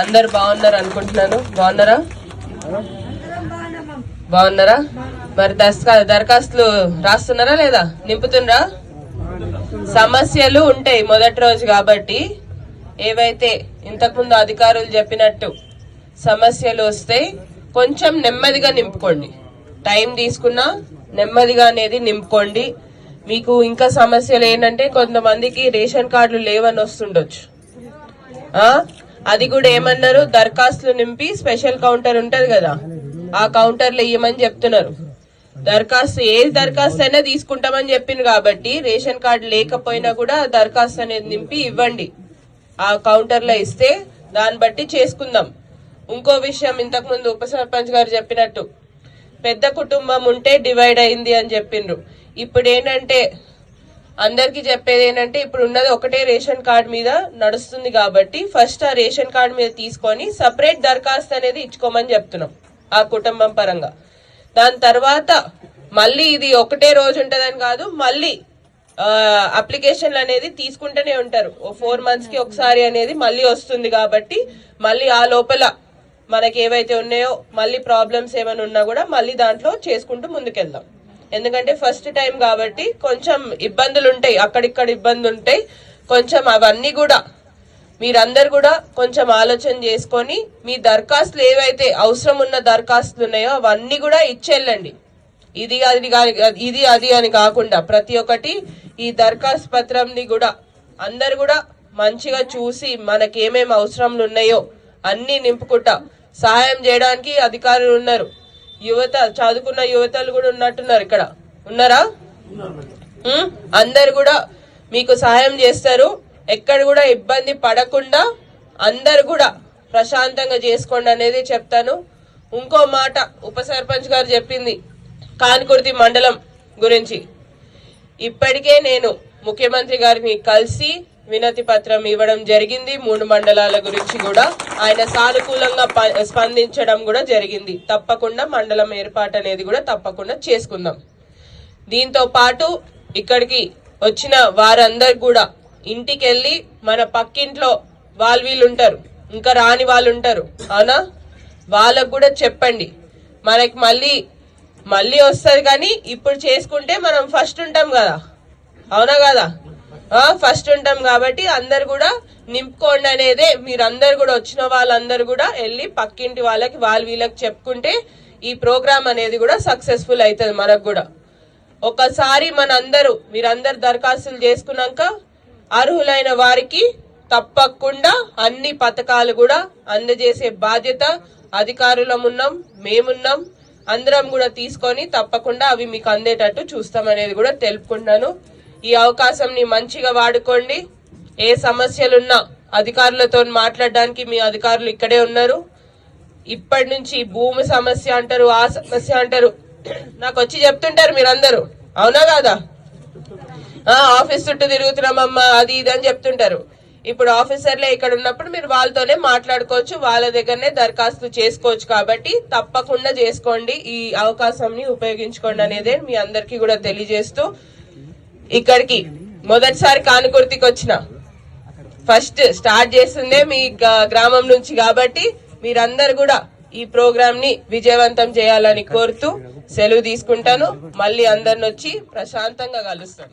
అందరు బాగున్నారు అనుకుంటున్నాను. బాగున్నారా? బాగున్నారా? మరి దరఖా దరఖాస్తులు రాస్తున్నారా లేదా? నింపుతుండ్రా? సమస్యలు ఉంటాయి మొదటి రోజు కాబట్టి ఏవైతే ఇంతకుముందు అధికారులు చెప్పినట్టు సమస్యలు వస్తాయి కొంచెం నెమ్మదిగా నింపుకోండి. టైం తీసుకున్నా నెమ్మదిగా అనేది నింపుకోండి. మీకు ఇంకా సమస్యలు ఏంటంటే కొంతమందికి రేషన్ కార్డులు లేవని వస్తుండొచ్చు. అది కూడా ఏమన్నారు? దరఖాస్తులు నింపి స్పెషల్ కౌంటర్ ఉంటది కదా. ఆ కౌంటర్లు ఇయ్యమని చెప్తున్నారు. దరఖాస్తు ఏ దరఖాస్తు అయినా తీసుకుంటామని చెప్పింది కాబట్టి రేషన్ కార్డు లేకపోయినా కూడా దరఖాస్తు అనేది నింపి ఇవ్వండి. ఆ కౌంటర్లో ఇస్తే దాన్ని బట్టి చేసుకుందాం. ఇంకో విషయం ఇంతకుముందు ఉప సర్పంచ్ గారు చెప్పినట్టు పెద్ద కుటుంబం ఉంటే డివైడ్ అయింది అని చెప్పిండ్రు. ఇప్పుడు ఏంటంటే అందరికి చెప్పేది ఏంటంటే ఇప్పుడు ఉన్నది ఒకటే రేషన్ కార్డ్ మీద నడుస్తుంది కాబట్టి ఫస్ట్ ఆ రేషన్ కార్డ్ మీద తీసుకొని సపరేట్ దరఖాస్తు అనేది ఇచ్చుకోమని చెప్తున్నాం ఆ కుటుంబం పరంగా. దాని తర్వాత మళ్ళీ ఇది ఒకటే రోజు ఉంటుందని కాదు మళ్ళీ అప్లికేషన్లు అనేది తీసుకుంటూనే ఉంటారు. ఓ ఫోర్ మంత్స్కి ఒకసారి అనేది మళ్ళీ వస్తుంది కాబట్టి మళ్ళీ ఆ లోపల మనకి ఏవైతే ఉన్నాయో మళ్ళీ ప్రాబ్లమ్స్ ఏమైనా ఉన్నా కూడా మళ్ళీ దాంట్లో చేసుకుంటూ ముందుకెళ్దాం. ఎందుకంటే ఫస్ట్ టైం కాబట్టి కొంచెం ఇబ్బందులు ఉంటాయి అక్కడిక్కడ ఇబ్బందులు ఉంటాయి కొంచెం అవన్నీ కూడా మీరందరు కూడా కొంచెం ఆలోచన చేసుకొని మీ దరఖాస్తులు ఏవైతే అవసరం ఉన్న దరఖాస్తులు ఉన్నాయో అవన్నీ కూడా ఇచ్చేళ్ళండి. ఇది అది కానీ ఇది అది అని కాకుండా ప్రతి ఒక్కటి ఈ దరఖాస్తు పత్రంని కూడా అందరు కూడా మంచిగా చూసి మనకేమేమి ఏమేమి అవసరంలు ఉన్నాయో అన్నీ నింపుకుంటా సహాయం చేయడానికి అధికారులు ఉన్నారు. యువత చదువుకున్న యువతలు కూడా ఉన్నట్టున్నారు ఇక్కడ. ఉన్నారా? అందరు కూడా మీకు సహాయం చేస్తారు. ఎక్కడ కూడా ఇబ్బంది పడకుండా అందరు కూడా ప్రశాంతంగా చేసుకోండి అనేది చెప్తాను. ఇంకో మాట ఉప సర్పంచ్ గారు చెప్పింది కాన్కుర్తి మండలం గురించి. ఇప్పటికే నేను ముఖ్యమంత్రి గారిని కలిసి వినతి పత్రం ఇవ్వడం జరిగింది. మూడు మండలాల గురించి కూడా ఆయన సానుకూలంగా స్పందించడం కూడా జరిగింది. తప్పకుండా మండలం ఏర్పాటు అనేది కూడా తప్పకుండా చేసుకుందాం. దీంతో పాటు ఇక్కడికి వచ్చిన వారందరు కూడా ఇంటికి వెళ్ళి మన పక్కింట్లో వాళ్ళు వీళ్ళు ఉంటారు ఇంకా రాని వాళ్ళు ఉంటారు అవునా? వాళ్ళకు కూడా చెప్పండి. మనకి మళ్ళీ మళ్ళీ వస్తుంది కానీ ఇప్పుడు చేసుకుంటే మనం ఫస్ట్ ఉంటాం కదా. అవునా కదా? ఫస్ట్ ఉంటాం కాబట్టి అందరు కూడా నింపుకోండి అనేదే. మీరందరు కూడా వచ్చిన వాళ్ళందరూ కూడా వెళ్ళి పక్కింటి వాళ్ళకి వాళ్ళు వీళ్ళకి చెప్పుకుంటే ఈ ప్రోగ్రామ్ అనేది కూడా సక్సెస్ఫుల్ అవుతుంది మనకు కూడా. ఒకసారి మనందరూ మీరందరు దరఖాస్తులు చేసుకున్నాక అర్హులైన వారికి తప్పకుండా అన్ని పథకాలు కూడా అందజేసే బాధ్యత అధికారులం ఉన్నాం మేమున్నాం. అందరం కూడా తీసుకొని తప్పకుండా అవి మీకు అందేటట్టు చూస్తామనేది కూడా తెలుపుకుంటాను ఈ అవకాశంని మంచిగా వాడుకోండి. ఏ సమస్యలున్నా అధికారులతో మాట్లాడడానికి మీ అధికారులు ఇక్కడే ఉన్నారు. ఇప్పటి నుంచి భూమి సమస్య అంటారు ఆ సమస్య అంటారు. నాకు వచ్చి చెప్తుంటారు మీరందరూ. అవునా కాదా? ఆ ఆఫీస్ చుట్టూ తిరుగుతున్నామమ్మా అది ఇది అని చెప్తుంటారు. ఇప్పుడు ఆఫీసర్లే ఇక్కడ ఉన్నప్పుడు మీరు వాళ్ళతోనే మాట్లాడుకోవచ్చు వాళ్ళ దగ్గరనే దరఖాస్తు చేసుకోవచ్చు కాబట్టి తప్పకుండా చేసుకోండి. ఈ అవకాశంని ఉపయోగించుకోండి అనేది మీ అందరికీ కూడా తెలియజేస్తూ ఇక్కడికి మొదటిసారి కానుకుర్తికి వచ్చిన. ఫస్ట్ స్టార్ట్ చేస్తుందే మీ గ్రామం నుంచి కాబట్టి మీరందరు కూడా ఈ ప్రోగ్రామ్ని విజయవంతం చేయాలని కోరుతూ సెలవు తీసుకుంటాను. మళ్ళీ అందరిని వచ్చి ప్రశాంతంగా కలుస్తాను.